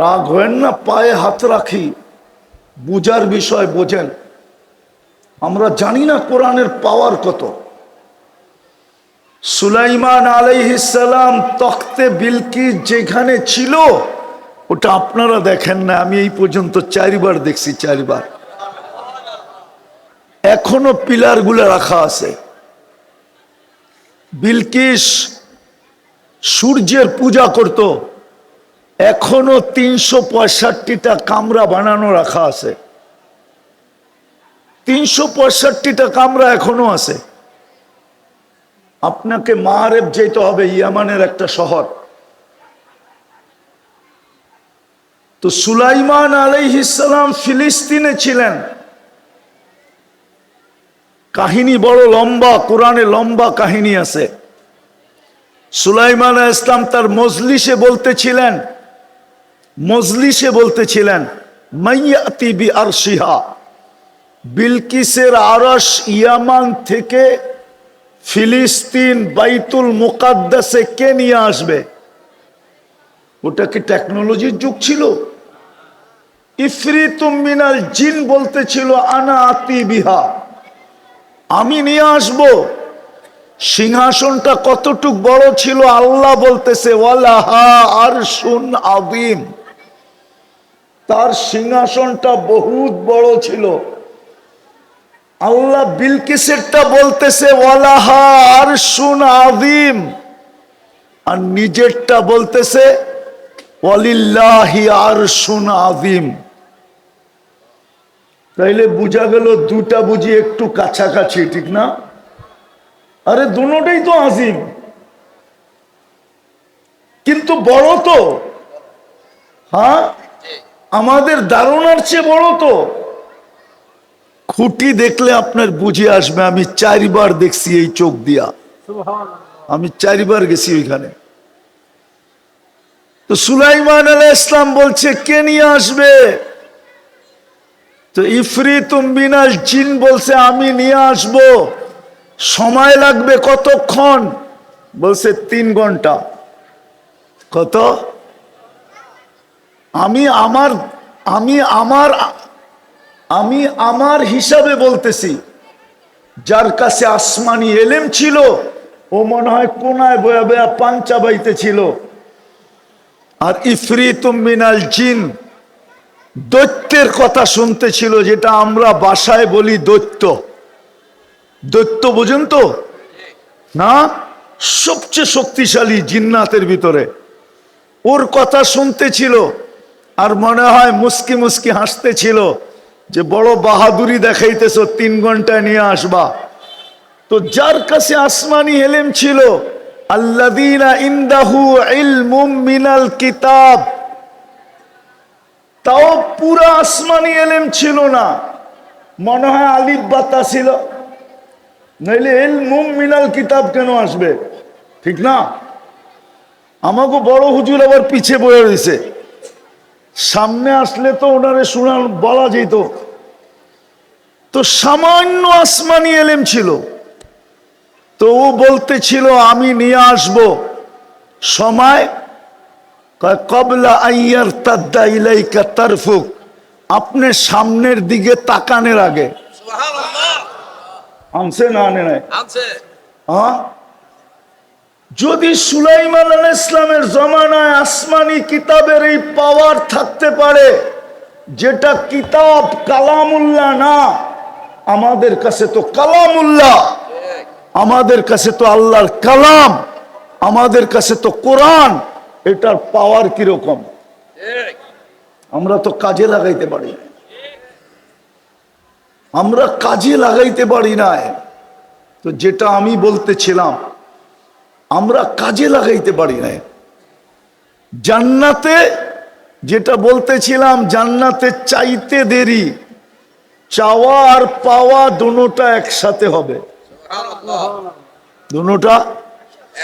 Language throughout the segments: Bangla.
রাগ হয়েন না, পায়ে হাত রাখি বুজার বিষয় বোঝেন। আমরা জানি না কোরআনের পাওয়ার কত। সুলাইমান আলাইহিসালাম তখতে বিলকিস যেখানে ছিল, ওটা আপনারা দেখেন না, আমি এই পর্যন্ত চারিবার দেখছি, চারিবার। এখনও পিলারগুলো রাখা আছে। বিলকিস সূর্যের পূজা করত। এখনও তিনশো পঁয়ষট্টিটা কামরা বানানো রাখা আছে। তিনশো পঁয়ষট্টিটা কামরা এখনও আছে। আপনাকে মাহারেব যেতে হবে ইয়ামানের একটা শহর। তো সুলাইমান আলাইহিসালাম ফিলিস্তিনে ছিলেন। কাহিনী বড় লম্বা, কোরআনে লম্বা কাহিনী আছে। সুলাইমান ইসলাম তার মজলিসে বলতেছিলেন মজলিসে বলতেছিলেন বিলকিসের আরস ইয়ামান থেকে ফিলিস্তিন বাইতুল মুকাদ্দাসে কে নিয়ে আসবে? ওটা কি টেকনোলজির যুগ ছিল? মিনাল জিন বলতেছিল, আনা আতি বিহা। আমি নিয়ে আসব। সিংহাসনটা কতটুক বড় ছিল, আল্লাহ বলতেছে ওয়ালাহা আর শুন আদিম তার সিংহাসনটা বহুত বড় ছিল। আল্লাহ বিলকিসেরটা বলতেছে আর আদিম আর নিজেরটা বলতেছে আর শুন আদিম তাইলে বোঝা গেল দুটা বুঝি একটু কাছাকাছি, ঠিক না? আরে দুটাই তো আজিম কিন্তু বড় তো। হ্যাঁ? আমাদের ধারণার চেয়ে বড় তো। খুঁটি দেখলে আপনার বুঝে আসবে আমি চারবার দেখছি এই চোখ দিয়া। আমি চারবার গেছি ওইখানে। তো সুলাইমান আলাহ ইসলাম বলছে কে নিয়ে আসবে? তো ইফরিতুম বিনাল জিন বলছে আমি নিয়ে আসব। সময় লাগবে কতক্ষণ? বলছে তিন ঘণ্টা। কত? আমি আমার আমি আমার আমি আমার হিসাবে বলতেছি, যার কাছে আসমানি এলেম ছিল, ও মনে হয় কোনায় বয়া বয়া পাঞ্চা বাইতে ছিল। আর ইফরিতুম মিনাল জিন, দৈত্যের কথা শুনতে ছিল, যেটা আমরা বাসায় বলি দৈত্য। দৈত্য বোঝেন তো? না? সবচেয়ে শক্তিশালী জিন্নাতের ভিতরে। ওর কথা শুনতে ছিল আর মনে হয় মুস্কি মুস্কি হাসতে ছিল যে বড় বাহাদুরি দেখাইতেছ, তিন ঘন্টায় নিয়ে আসবা। তো যার কাছে আসমানি হেলেম ছিল আল্লাদিনা ইন্দাহু ইলমুম মিনাল কিতাব, তাও পুরো আসমানি এলেম ছিল না। মনে হয় আলিফ বাতা ছিল। নইলে এল মুম মিনাল কিতাব কেন আসবে? ঠিক না? আমাকে বড় হুজুর আবার পিছে বয়ে রয়েছে সামনে আসলে তো ওনারে শোনার বলা যেত। তো সামান্য আসমানি এলেম ছিল। তো ও বলতেছিল আমি নিয়ে আসব। সময়? কবলা আইয়ার তাদ্দা ইলাইকা তারফুক আপনি সামনের দিকে তাকানের আগে। আনছে না আনে নাই? আনছে। হ্যাঁ? যদি সুলাইমান আল ইসলামের জমানায় আসমানি কিতাবের এই পাওয়ার থাকতে পারে, যেটা কিতাব কালামুল্লাহ না, আমাদের কাছে তো কালামুল্লাহ, আমাদের কাছে তো আল্লাহর কালাম, আমাদের কাছে তো কোরআন, এটার পাওয়ার কীরকম? আমরা তো কাজে লাগাইতে পারি আমরা কাজে লাগাইতে পারি না। তো যেটা আমি বলতেছিলাম আমরা কাজে লাগাইতে পারি না জান্নাতে যেটা বলতেছিলাম, জান্নাতে চাইতে দেরি, চাওয়া আর পাওয়া দুটোটা একসাথে হবে।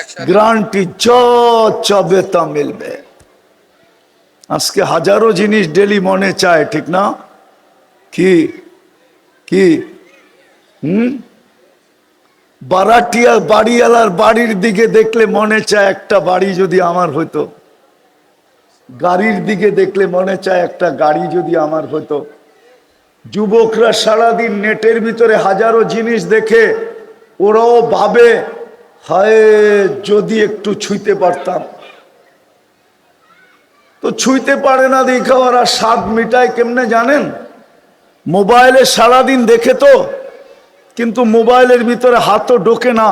একসাথে গ্রান্টি চবে তা মিলবে। আজকে হাজারো জিনিস ডেলি মনে চায়, ঠিক না? কি? কি? হুম? বারাটিয়া বাড়িওয়ালার বাড়ির দিকে দেখলে মনে চায় একটা বাড়ি যদি আমার হইতো। গাড়ির দিকে দেখলে মনে চায় একটা গাড়ি যদি আমার হতো যুবকরা সারাদিন নেটের ভিতরে হাজারো জিনিস দেখে, ওরাও ভাবে, হায়, যদি একটু ছুঁইতে পারতাম। তো ছুঁইতে পারে না দেখা ওরা স্বাদ মিটায় কেমনে জানেন? মোবাইলে সারাদিন দেখে তো কিন্তু মোবাইলের ভিতরে হাতও ঢোকে না।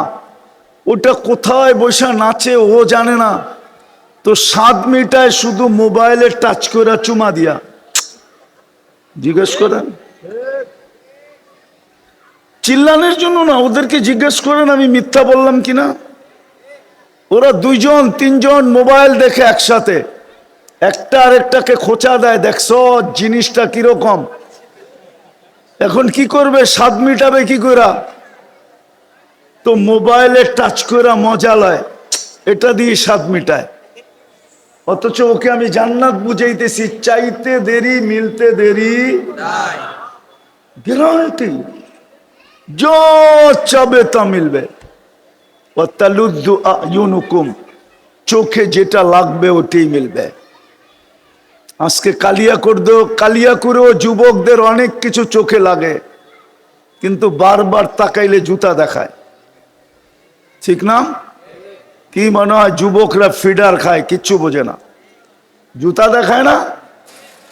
ওটা কোথায় বসে নাচে ও জানে না। তো সাত মিটায় শুধু মোবাইলের টাচ করে চুমা দিয়া। জিজ্ঞেস করেন? চিল্লানের জন্য না, ওদেরকে জিজ্ঞেস করেন, আমি মিথ্যা বললাম কিনা? ওরা দুইজন, তিনজন মোবাইল দেখে একসাথে। একটা আরেকটাকে খোঁচা দেয়, দেখছ জিনিসটা কীরকম? এখন কি করবে? স্বাদ মিটাবে কি করা তো মোবাইলে টাচ করা মজা লয়। এটা দিয়ে স্বাদ মিটায়। অথচ ওকে আমি জান্নাত বুঝাইতেছি, চাইতে দেরি, মিলতে দেরি গ্যারান্টি। যো চাবে তা মিলবে। চোখে যেটা লাগবে ওটাই মিলবে। আজকে কালিয়া করদ, কালিয়া করেও যুবকদের অনেক কিছু চোখে লাগে, কিন্তু বারবার তাকাইলে জুতা দেখায়। ঠিক না? কি মনে হয় যুবকরা ফিডার খায়, কিচ্ছু বোঝে না। জুতা দেখায় না?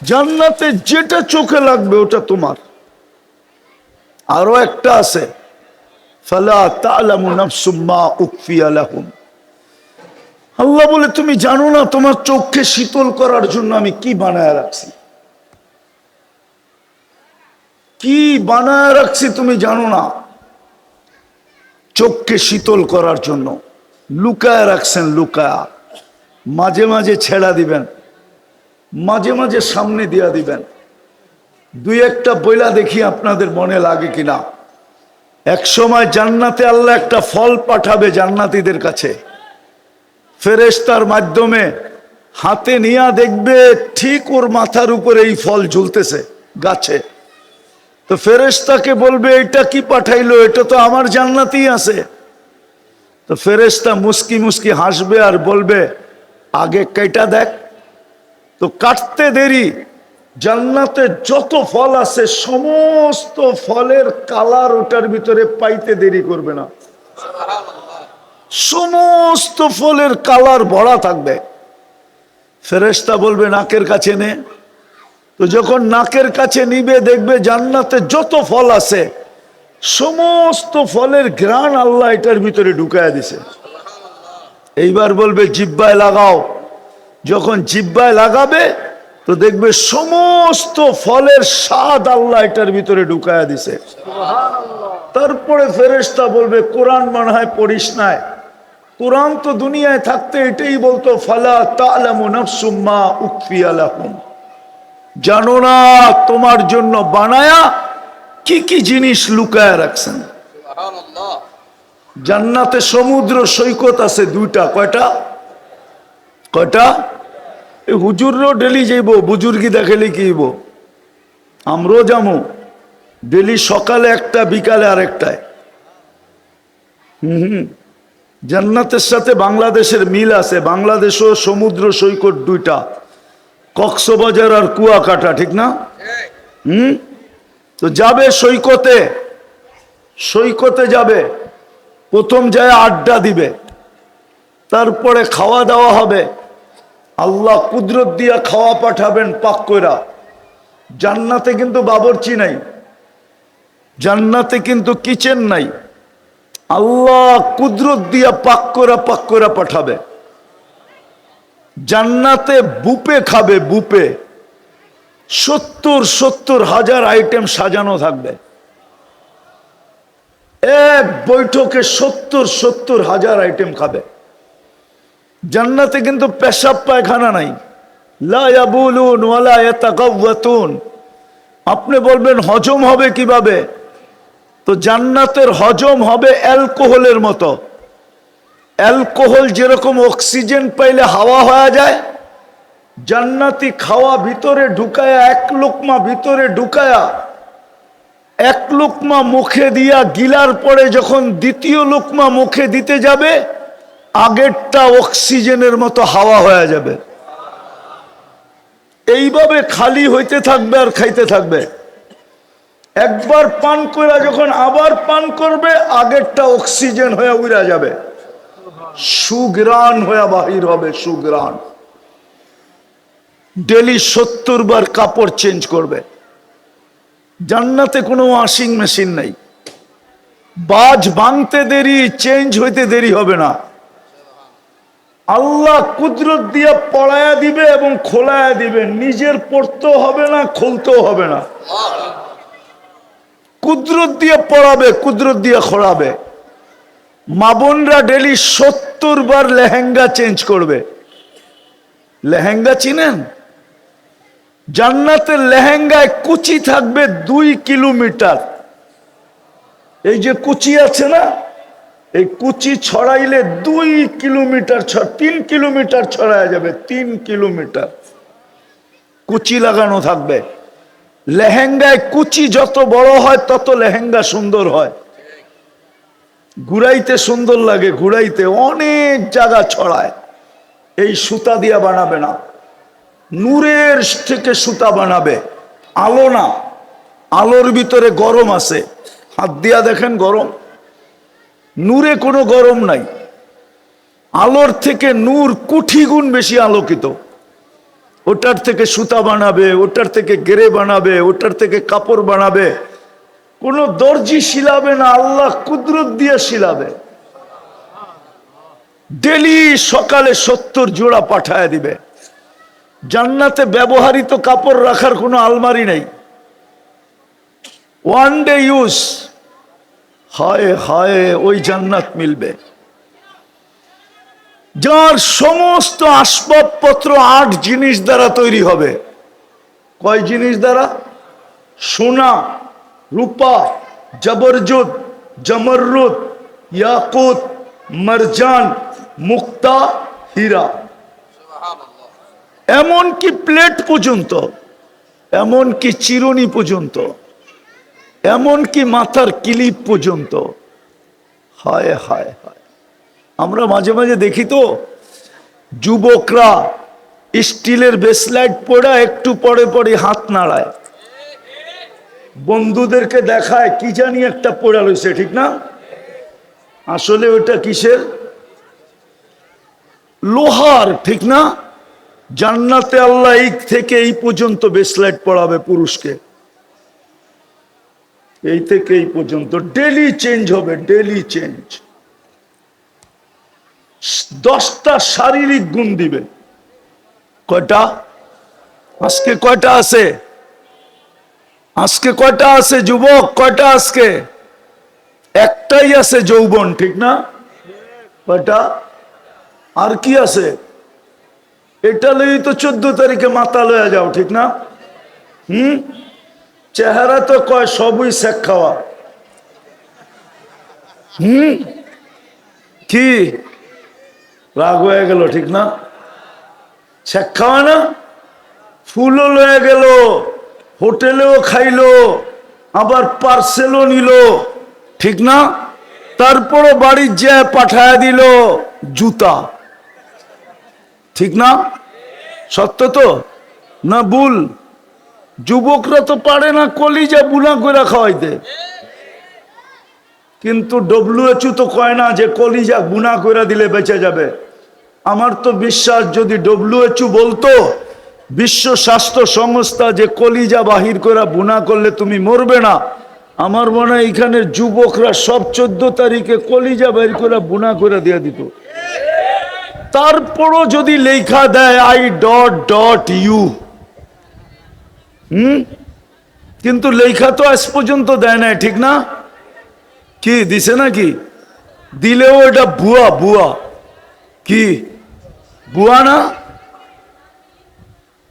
জান্নাতে যেটা চোখে লাগবে ওটা তোমার। আরও একটা আছে, ফালা তালামু নাফসুম মা উকফিয়া লাহুম। আল্লাহ বলে, তুমি জানো না তোমার চোখকে শীতল করার জন্য আমি কি বানায় রাখছি? কি বানায় রাখছি তুমি জানো না? চোখকে শীতল করার জন্য। লুকায় রাখছেন, লুকায়া। মাঝে মাঝে ছেড়া দিবেন। মাঝে মাঝে সামনে দিয়া দিবেন। দুই একটা বইলা দেখি আপনাদের মনে লাগে কিনা। এক সময় জান্নাতে আল্লাহ একটা ফল পাঠাবে জান্নাতীদের কাছে। ফেরেশতার মাধ্যমে হাতে নিয়া দেখবে ঠিক ওর মাথার উপরে এই ফল ঝুলতেছে গাছে। তো ফেরেশতাকে বলবে, এটা কি পাঠাইলো? এটা তো আমার জান্নাতেই আছে। তো ফেরেশতা মুস্কি মুস্কি হাসবে আর বলবে, আগে কেটা দেখ। তো কাটতে দেরি। জান্নাতে যত ফল আছে, সমস্ত ফলের কালার ওটার ভিতরে পাইতে দেরি করবে না। সমস্ত ফলের কালার ভরা থাকবে। ফেরেশতা বলবে, নাকের কাছে নে। তো যখন নাকের কাছে নিবে, দেখবে জান্নাতে যত ফল আছে, সমস্ত ফলের গ্রান আল্লাহ এটার ভিতরে ঢুকায় দিছে। এইবার বলবে, জিব্বায় লাগাও। যখন জিব্বায় লাগাবে, তো দেখবে সমস্ত ফলের স্বাদ আল্লাহ এটার ভিতরে ঢুকায়া দিছে। তারপরে ফেরেশতা বলবে, কোরআন মনে হয় পড়িস নাই। কোরআন তো দুনিয়ায় থাকতে এটাই বলতো ফালা তালামু নাফসুম মা উকফিয়া লাহুম। জানো না তোমার জন্য বানায়া কি কি জিনিস লুকায় রাখছেন? জান্নাতে সমুদ্র সৈকত আছে দুইটা কয়টা? কয়টা? এই হুজুরও ডেলি যাইব বুজুর্গি দেখালে কি হইব? আমরাও যাব ডেলি সকালে একটা বিকালে আরেকটায়। হুম হুম। জান্নাতের সাথে বাংলাদেশের মিল আছে। বাংলাদেশও সমুদ্র সৈকত দুইটা। কক্সবাজার আর কুয়াকাটা, ঠিক না? হুম? তো যাবে সৈকতে। সৈকতে যাবে। প্রথম যায় আড্ডা দিবে। তারপরে খাওয়া দাওয়া হবে। আল্লাহ কুদরত দিয়া খাওয়া পাঠাবেন পাক কইরা। জান্নাতে কিন্তু বাবরচি নাই। জান্নাতে কিন্তু কিচেন নাই। আল্লাহ কুদরত দিয়া পাক করা পাক করা পাঠাবে। জান্নাতে বুপে খাবে বুপে। সত্তর সত্তর হাজার আইটেম সাজানো থাকবে। এক বৈঠকে সত্তর সত্তর হাজার আইটেম খাবে। জান্নাতে কিন্তু পেশাব পায়খানা নাই। লা ইয়াবুলুন ওয়ালা ইয়াতাগাওয়াতুন আপনি বলবেন, হজম হবে কীভাবে? তো জান্নাতের হজম হবে অ্যালকোহলের মতো। অ্যালকোহল যেরকম অক্সিজেন পাইলে হাওয়া হয়ে যায়, জান্নাতি খাওয়া ভিতরে ঢুকায়া, এক লোকমা ভিতরে ঢুকায়া, এক লোকমা মুখে দিয়া গিলার পরে যখন দ্বিতীয় লোকমা মুখে দিতে যাবে, আগেরটা অক্সিজেনের মতো হাওয়া হয়ে যাবে। এইভাবে খালি হইতে থাকবে আর খাইতে থাকবে। একবার পান করে যখন আবার পান করবে, আগেরটা অক্সিজেন হয়ে উড়া যাবে। সুগ্রাণ হয়ে বাহির হবে সুগ্রাণ ডেলি সত্তর বার কাপড় চেঞ্জ করবে। জান্নাতে কোনো ওয়াশিং মেশিন নেই। বাজ ভাঙতে দেরি, চেঞ্জ হইতে দেরি হবে না। আল্লাহ কুদরত দিয়ে পড়ায়া দিবে এবং খোলায়া দিবে। নিজের পড়তেও হবে না, খুলতেও হবে না। কুদরত দিয়ে পড়াবে, কুদরত দিয়ে খোলাবে মা বোনরা ডেলি সত্তর বার লেহেঙ্গা চেঞ্জ করবে। লেহেঙ্গা চিনেন? জান্নাতের লেহেঙ্গায় কুচি থাকবে দুই কিলোমিটার। এই যে কুচি আছে না, এই কুচি ছড়াইলে দুই কিলোমিটার তিন কিলোমিটার ছড়ায় যাবে, তিন কিলোমিটার। কুচি লাগানো থাকবে। লেহেঙ্গায় কুচি যত বড় হয়, তত লেহেঙ্গা সুন্দর হয়। ঘুরাইতে সুন্দর লাগে, ঘুরাইতে অনেক জায়গা ছড়ায়। এই সুতা দিয়া বানাবে না। নূরের থেকে সুতা বানাবে। আলো না। আলোর ভিতরে গরম আছে। হাত দিয়া দেখেন গরম। নূরে কোনো গরম নাই। আলোর থেকে নূর কুঠি গুণ বেশি আলোকিত। ওটার থেকে সুতা বানাবে, ওটার থেকে গেরে বানাবে, ওটার থেকে কাপড় বানাবে। কোনো দর্জি শিলাবে না, আল্লাহ কুদরত দিয়ে শিলাবে। ডেলি সকালে সত্তর জোড়া পাঠায় দিবে। জান্নাতে ব্যবহারিত কাপড় রাখার কোনো আলমারি নেই। One day use. হায় হায়, ওই জান্নাত মিলবে। যার সমস্ত আসবাবপত্র আট জিনিস দ্বারা তৈরি হবে। কয় জিনিস দ্বারা? সোনা, রূপা, জবরজুদ জমরুদ ইয়াকুত, মরজান, মুক্তা, হীরা। এমন কি প্লেট পর্যন্ত এমন কি চিরুনি পর্যন্ত এমন কি মাথার কিলিপ পর্যন্ত। হায় হায় হায়। আমরা মাঝে মাঝে দেখি তো, যুবকরা স্টিলের বেসলাইট পড়া একটু পরে পরে হাত নাড়ায়। বন্ধুদেরকে দেখায় কি জানি একটা পড়া রয়েছে ঠিক না? আসলে ওটা কিসের? লোহার, ঠিক না? জান্নাতে আল্লাহ এই থেকে এই পর্যন্ত বেসলাইট পড়াবে পুরুষকে। এই থেকে এই পর্যন্ত। ডেলি চেঞ্জ হবে, ডেলি চেঞ্জ। দশটা শারীরিক গুণ দিবে। কয়টা? আজকে কয়টা আছে? আজকে কয়টা আছে যুবক? কয়টা আজকে? একটাই আছে যৌবন, ঠিক না? কয়টা? আর কি আছে? এটা লই তো চোদ্দ তারিখে মাথা লয়ে যাও, ঠিক না? হুম? চেহারা তো কয়, সবই শেখ খাওয়া। হুম? কি? রাগ হয়ে গেল, ঠিক না? শেখ খাওয়া না? ফুলও লয়ে গেল, হোটেলেও খাইলো, আবার পার্সেলও নিল, ঠিক না? তারপরে বাড়ির যে পাঠায় দিল, জুতা। ঠিক না? সত্য তো? না ভুল? যুবকরা তো পারে না কলিজা বুনা করে খাওয়াইতে। কিন্তু ডব্লিউএচও তো কয় না যে কলিজা বুনা করে দিলে বেঁচে যাবে। আমার তো বিশ্বাস, যদি ডব্লিউএচও বলতো, বিশ্ব স্বাস্থ্য সংস্থা যে কলিজা বাহির করে বুনা করলে তুমি মরবে না। আমার মনে হয় এখানের যুবকরা সব চোদ্দ তারিখে কলিজা বাহির করে বুনা করে দিয়ে দিত। তারপরও যদি লেখা দেয় আই ডট ডট ইউ হুম? কিন্তু লেখা তো আজ পর্যন্ত দেয় না ঠিক না? কি, দিছে নাকি? দিলেও এটা বুয়া বুয়া কি? বুয়া না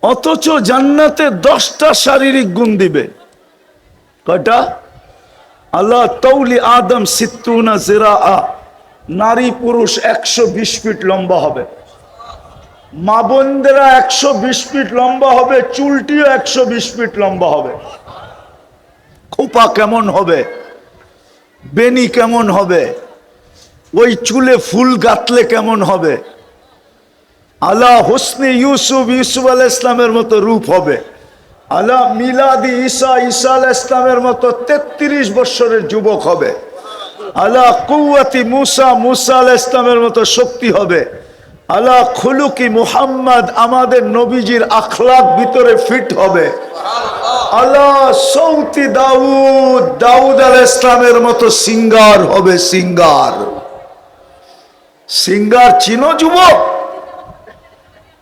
অথচ জান্নাতে দশটা শারীরিক গুণ দিবে। কয়টা? আল্লাহ তৌলি আদম সিত্তুনা জিরা নারী পুরুষ একশো বিশ ফিট লম্বা হবে। মা বোনদেরা একশো বিশ ফিট লম্বা হবে, চুলটিও একশো বিশ ফিট লম্বা হবে। খোপা কেমন হবে? বেনি কেমন হবে? ওই চুলে ফুল গাতলে কেমন হবে? আলা হোসনে ইউসুফ ইউসুফ আল ইসলামের মতো রূপ হবে। আলা মিলাদি ঈসা ঈসা আল ইসলামের মতো তেত্রিশ বৎসরের যুবক হবে। আলা কুয়াতি মুসা মুসা আল ইসলামের মতো শক্তি হবে। আলা খুলুকি মুহাম্মদ আমাদের নবীজির আখলাক ভিতরে ফিট হবে। আলা সৌতি দাউদ দাউদ আল ইসলামের মতো সিঙ্গার হবে, সিঙ্গার। সিঙ্গার চিনো যুবক?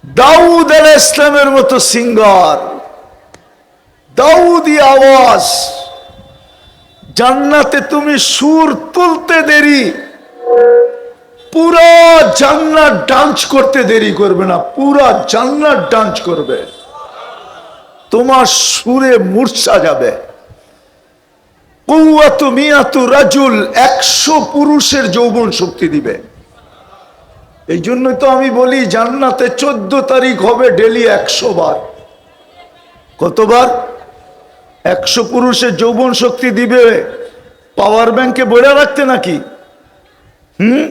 দাউদ আল ইসলামের মতো সিঙ্গার। দাউদি আওয়াজ, জান্নাতে তুমি সুর তুলতে দেরি, পুরা জান্নাত ডান্স করতে দেরি করবে না, পুরা জান্নাত ডান্স করবে। তোমার সুরে মূর্ছা যাবে। কৌয়াতু মিয়াতু রাজুল একশো পুরুষের যৌবন শক্তি দিবে। এই জন্য তো আমি বলি, জান্নাতে চোদ্দ তারিখ হবে ডেলি একশো বার। কতবার? একশো পুরুষের যৌবন শক্তি দিবে, পাওয়ার ব্যাংকে বইরা রাখতে নাকি? হুম?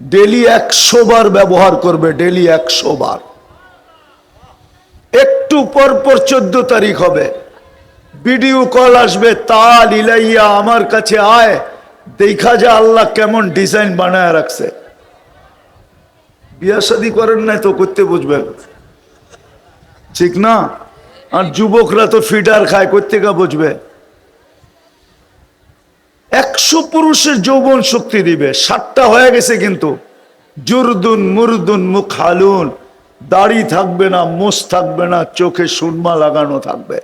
ডেলি একশো বার ব্যবহার করবে, ডেলি একশো বার। একটু পর পর চোদ্দ তারিখ হবে। ভিডিও কল আসবে, তাল ইলাইয়া আমার কাছে আয়, দেখা যা আল্লাহ কেমন ডিজাইন বানায় রাখছে। বিয়া শাদি করেন নাই তো করতে বুঝবেন। ঠিক না? আর যুবকরা তো ফিডার খায় কোথেকে বুঝবে। একশো পুরুষের যৌবন শক্তি দিবে ষাটটা হয়ে গেছে কিন্তু। জুরদুন, মুরদুন মুখ হালুন দাড়ি থাকবে না, মোষ থাকবে না, চোখে সুরমা লাগানো থাকবে।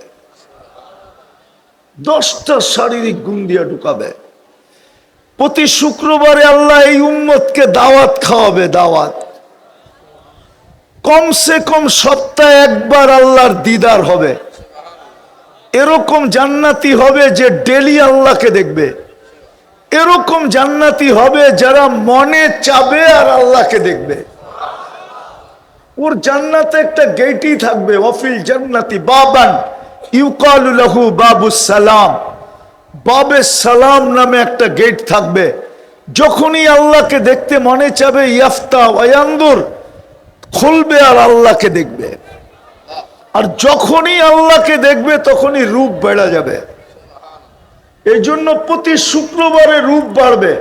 দশটা শারীরিক গুণ দিয়ে ঢুকাবে। প্রতি শুক্রবারে আল্লাহ এই উম্মতকে দাওয়াত খাওয়াবে, দাওয়াত। কমসে কম সপ্তাহে একবার আল্লাহর দিদার হবে। এরকম জান্নাতি হবে যে ডেলি আল্লাহকে দেখবে। এরকম জান্নাতি হবে যারা মনে চাবে আর আল্লাহকে দেখবে। ওর জান্নাতে একটা গেটই থাকবে ওয়াফিল জান্নাতি, বাবান। ইউকালু বাবু সালাম। বাবে সালাম নামে একটা গেট থাকবে। যখনই আল্লাহকে দেখতে মনে চাবে, ইয়াফতা ওয়ায়ান্দুর। খুলবে আর আল্লাহকে দেখবে। আর যখনই আল্লাহকে দেখবে, তখনই রূপ বেড়া যাবে। এই জন্য প্রতি শুক্রবারে রূপ বাড়বে।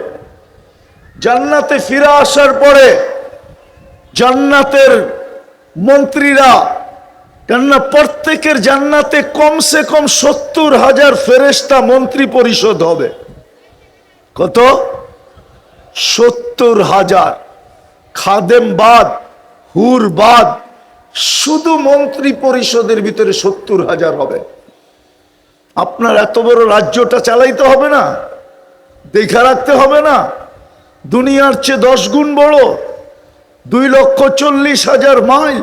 জান্নাতে ফিরে আসার পরে জান্নাতের মন্ত্রীরা, কেননা প্রত্যেকের জান্নাতে কমসে কম সত্তর হাজার ফেরেস্তা মন্ত্রী পরিষদ হবে। কত? সত্তর হাজার। খাদেম বাদ হুর বাদ, শুধু মন্ত্রী পরিষদের ভিতরে সত্তর হাজার হবে। আপনার এত বড় রাজ্যটা চালাইতে হবে না, দেখা রাখতে হবে না। দুনিয়ার চেয়ে দশ গুণ বড়, দুই লক্ষ চল্লিশ হাজার মাইল।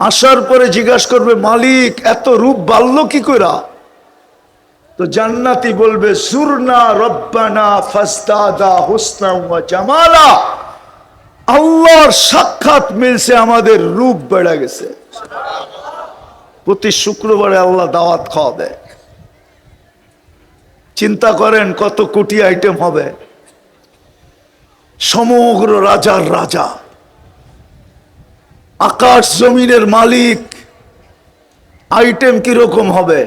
আসার পরে জিজ্ঞাসা করবে, মালিক, এত রূপ বাড়লো কি করা তো জান্নাতি বলবে সুরনা রব্বানা ফাস্তাদা হুসনা জামালা। আল্লাহর সাক্ষাৎ মিলছে, আমাদের রূপ বেড়ে গেছে। প্রতি শুক্রবারে আল্লাহ দাওয়াত খাওয়াবে চিন্তা করেন কত কোটি আইটেম হবে। সমগ্র রাজার রাজা, আকাশ জমিনের মালিক, আইটেম কীরকম হবে?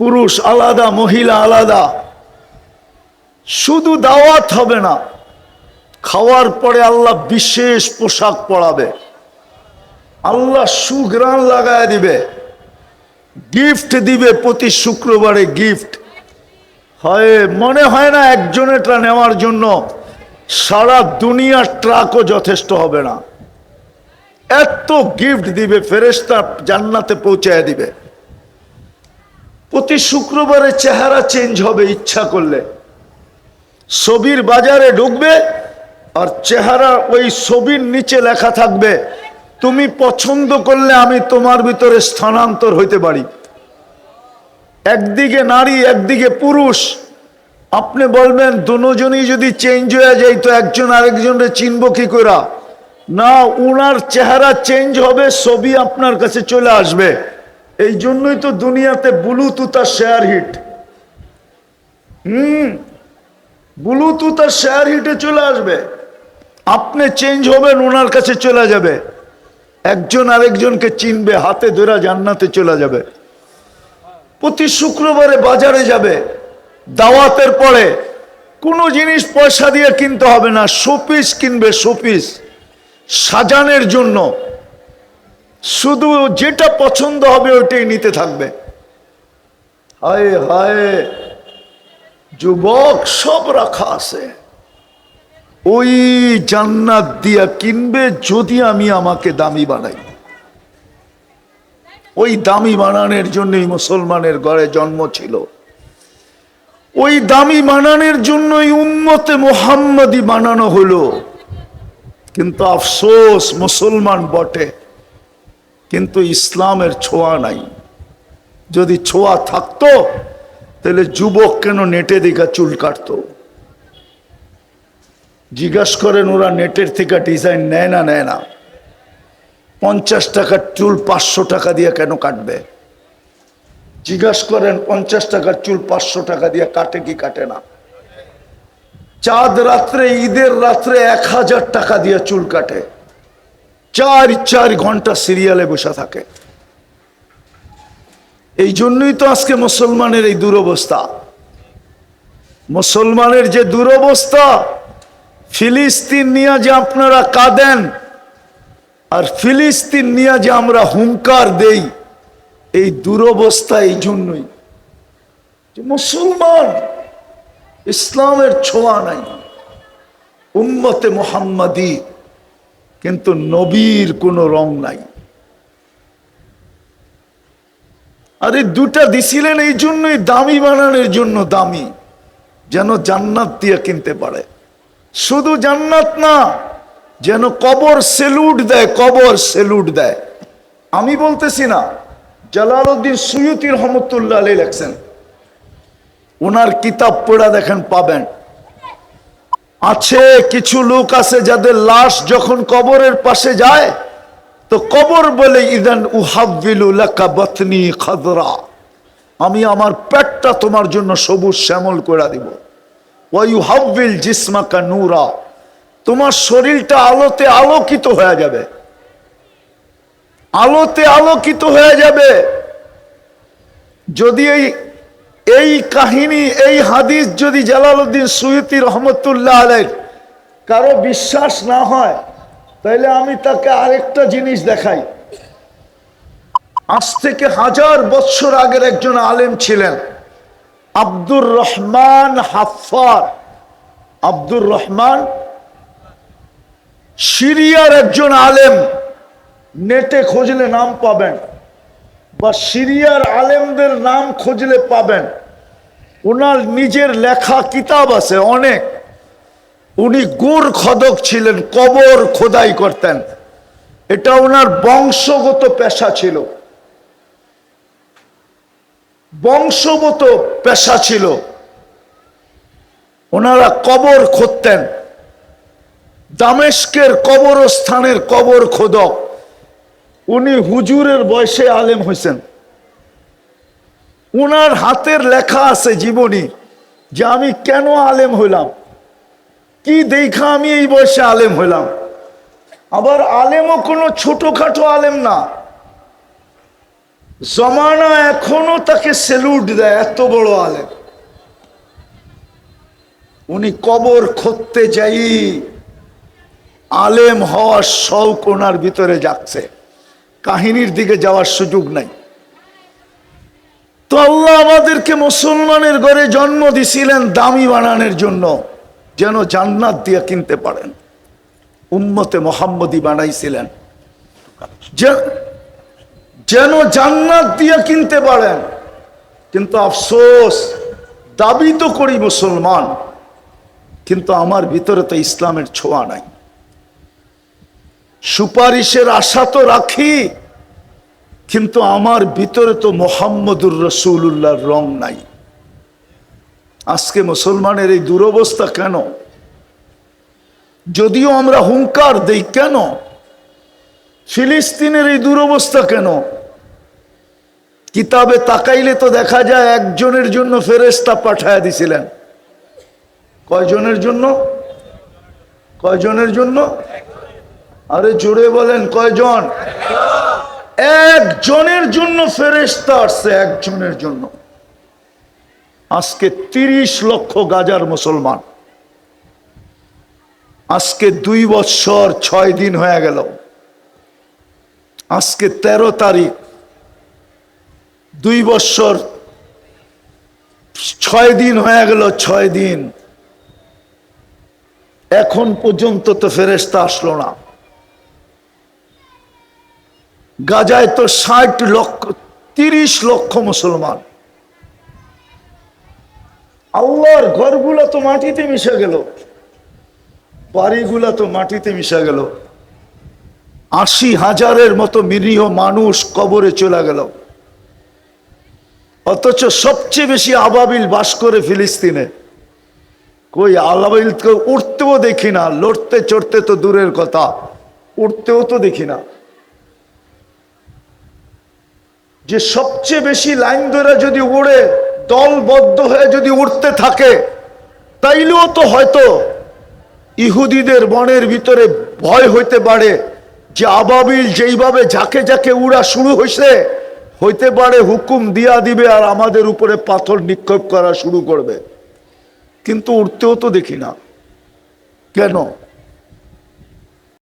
পুরুষ আলাদা, মহিলা আলাদা। শুধু দাওয়াত হবে না খাওয়ার পরে আল্লাহ বিশেষ পোশাক পরাবে। আল্লাহ সুগ্রাণ লাগায় দিবে। গিফট দিবে প্রতি শুক্রবারে গিফট। হয়, মনে হয় না একজনেরটা নেওয়ার জন্য সারা দুনিয়ার ট্রাকও যথেষ্ট হবে না। এত গিফট দিবে ফেরেস্তা জান্নাতে পৌঁছায় দিবে। প্রতি শুক্রবারে চেহারা চেঞ্জ হবে ইচ্ছা করলে। ছবির বাজারে ঢুকবে আর চেহারা ওই ছবির নিচে লেখা থাকবে, তুমি পছন্দ করলে আমি তোমার ভিতরে স্থানান্তর হইতে পারি। একদিকে নারী, একদিকে পুরুষ। আপনি বলবেন, দুজনই যদি চেঞ্জ হয়ে যায় তো একজন আরেকজনের চিনব কি করা না, উনার চেহারা চেঞ্জ হবে, ছবি আপনার কাছে চলে আসবে। এই জন্যই তো দুনিয়াতে ব্লুটুথ শেয়ার হিট হুম ব্লুটুথ শেয়ার হিটে চলে আসবে। আপনি চেঞ্জ হবেন ওনার কাছে চলে যাবে। একজন আরেকজনকে চিনবে, হাতে ধরা জান্নাতে চলে যাবে। প্রতি শুক্রবারে বাজারে যাবে, দাওয়াতের পরে কোনো জিনিস পয়সা দিয়ে কিনতে হবে না, শোপিস কিনবে, শোপিস। সাজানের জন্য। শুধু যেটা পছন্দ হবে ওইটাই নিতে থাকবে। হায় হায়, যুবক সব রাখা আছে। ওই জান্নাত দিয়া কিনবে যদি আমি আমাকে দামি বানাই। ওই দামি বানানোর জন্যই মুসলমানের ঘরে জন্ম ছিল। ওই দামি বানানোর জন্যই উম্মতে মোহাম্মদি বানানো হলো। কিন্তু আফসোস, মুসলমান বটে। কিন্তু ইসলামের ছোঁয়া নাই। যদি ছোঁয়া থাকতো, তাহলে যুবক কেন নেটে দেখা চুল কাটতো? জিজ্ঞাসা করেন, ওরা নেটের থেকে ডিজাইন নেয় না নেয় না? পঞ্চাশ টাকার চুল পাঁচশো টাকা দিয়ে কেন কাটবে? জিজ্ঞাসা করেন, পঞ্চাশ টাকার চুল পাঁচশো টাকা দিয়ে কাটে কি কাটে না? চাঁদ রাত্রে, ঈদের রাত্রে এক হাজার টাকা দিয়ে চুল কাটে। চার চার ঘণ্টা সিরিয়ালে বসে থাকে। এই জন্যই তো আজকে মুসলমানের এই দুরবস্থা। মুসলমানের যে দুরবস্থা ফিলিস্তিন নিয়ে যে আপনারা কাঁদেন, আর ফিলিস্তিন নিয়ে যে আমরা হুঙ্কার দেই, এই দুরবস্থা এই জন্যই যে মুসলমান ইসলামের ছোঁয়া নাই, উম্মতে মোহাম্মদী, কিন্তু নবীর কোনো রং নাই। আর এই দুটা দিছিলেন, এই জন্যই দামি বানানোর জন্য দামি, যেন জান্নাত দিয়ে কিনতে পারে। শুধু জান্নাত না, যেন কবর সেলুট দেয়, কবর সেলুট দেয়। আমি বলতেছি না, জালালউদ্দিন সুয়ুতি রহমতুল্লাহ আলী লেখছেন ওনার কিতাব পড়া দেখেন, পাবেন। আছে কিছু লোক আছে যাদের লাশ যখন কবরের পাশে যায়, তো কবর বলে, ইদান উহাবিলু বতনি খাদরা। আমি আমার পেটটা তোমার জন্য সবুজ শ্যামল করে দিব। ওয়াইহাবিল জিসমাকা নূরা। তোমার শরীরটা আলোতে আলোকিত হয়ে যাবে। আলোতে আলোকিত হয়ে যাবে। যদি এই এই কাহিনী, এই হাদিস যদি জালালউদ্দিন সুয়ুতি রহমতুল্লাহ আলের কারও বিশ্বাস না হয় তাহলে আমি তাকে আরেকটা জিনিস দেখাই। আজ থেকে হাজার বছর আগের একজন আলেম ছিলেন। আব্দুর রহমান হাফার। আব্দুর রহমান সিরিয়ার একজন আলেম। নেটে খুঁজলে নাম পাবেন বা সিরিয়ার আলেমদের নাম খুঁজলে পাবেন। ওনার নিজের লেখা কিতাব আছে অনেক। উনি গুড় খদক ছিলেন, কবর খোদাই করতেন। এটা ওনার বংশগত পেশা ছিল। বংশগত পেশা ছিল। ওনারা কবর খুঁড়তেন দামেস্কের কবরস্থানের কবর খোদক। উনি হুজুরের বয়সে আলেম হয়েছেন উনার হাতের লেখা আছে জীবনী যে আমি কেন আলেম হইলাম? কি দেখা আমি এই বয়সে আলেম হইলাম? আবার আলেমও কোনো ছোটখাটো আলেম না। জমানা এখনও তাকে সেলুট দেয়, এত বড় আলেম। উনি কবর খুঁজতে যাই, আলেম হওয়ার শৌক ওনার ভিতরে যাচ্ছে কাহিনীর দিকে যাওয়ার সুযোগ নাই। তো আল্লাহ আমাদেরকে মুসলমানের ঘরে জন্ম দিছিলেন দামি বানানোর জন্য, যেন জান্নাত দিয়ে কিনতে পারেন। উম্মতে মোহাম্মদি বানাইছিলেন। যেন জান্নাত দিয়ে কিনতে পারেন। কিন্তু আফসোস, দাবি তো করি মুসলমান, কিন্তু আমার ভিতরে তো ইসলামের ছোঁয়া নাই। সুপারিশের আশা তো রাখি, কিন্তু আমার ভিতরে তো মোহাম্মদুর রসুল্লাহর রং নাই। আজকে মুসলমানের এই দুরবস্থা কেন? যদিও আমরা হুঙ্কার দেই কেন? ফিলিস্তিনের এই দুরবস্থা কেন? কিতাবে তাকাইলে তো দেখা যায় একজনের জন্য ফেরেস্তা পাঠায় দিছিলেন। কয়জনের জন্য? কয়জনের জন্য? আরে জোরে বলেন, কয়জন? একজনের জন্য ফেরেস্তা আসছে, একজনের জন্য। আজকে তিরিশ লক্ষ গাজার মুসলমান। আজকে দুই বছর ছয় দিন হয়ে গেল। আজকে তেরো তারিখ। দুই বৎসর ছয় দিন হয়ে গেল, ছয় দিন। এখন পর্যন্ত তো ফেরেস্তা আসলো না। গাজায় তো ষাট লক্ষ, তিরিশ লক্ষ মুসলমান। আল্লাহর ঘরগুলো তো মাটিতে মিশে গেল। বাড়িগুলো তো মাটিতে মিশে গেল। আশি হাজারের মতো নিরীহ মানুষ কবরে চলে গেল। অথচ সবচেয়ে বেশি আবাবিল বাস করে ফিলিস্তিনে। কই আলাবিলকে উঠতেও দেখি না, লড়তে চড়তে তো দূরের কথা, উঠতেও তো দেখি না। যে সবচেয়ে বেশি লাইন ধরে যদি উড়ে, দলবদ্ধ হয়ে যদি উঠতে থাকে, তাইলেও তো হয়তো ইহুদিদের বনের ভিতরে ভয় হইতে পারে যে আবাবিল যেইভাবে ঝাঁকে ঝাঁকে উড়া শুরু হয়েছে হইতে পারে হুকুম দিয়া দিবে আর আমাদের উপরে পাথর নিক্ষেপ করা শুরু করবে। কিন্তু উঠতেও তো দেখি না। কেন?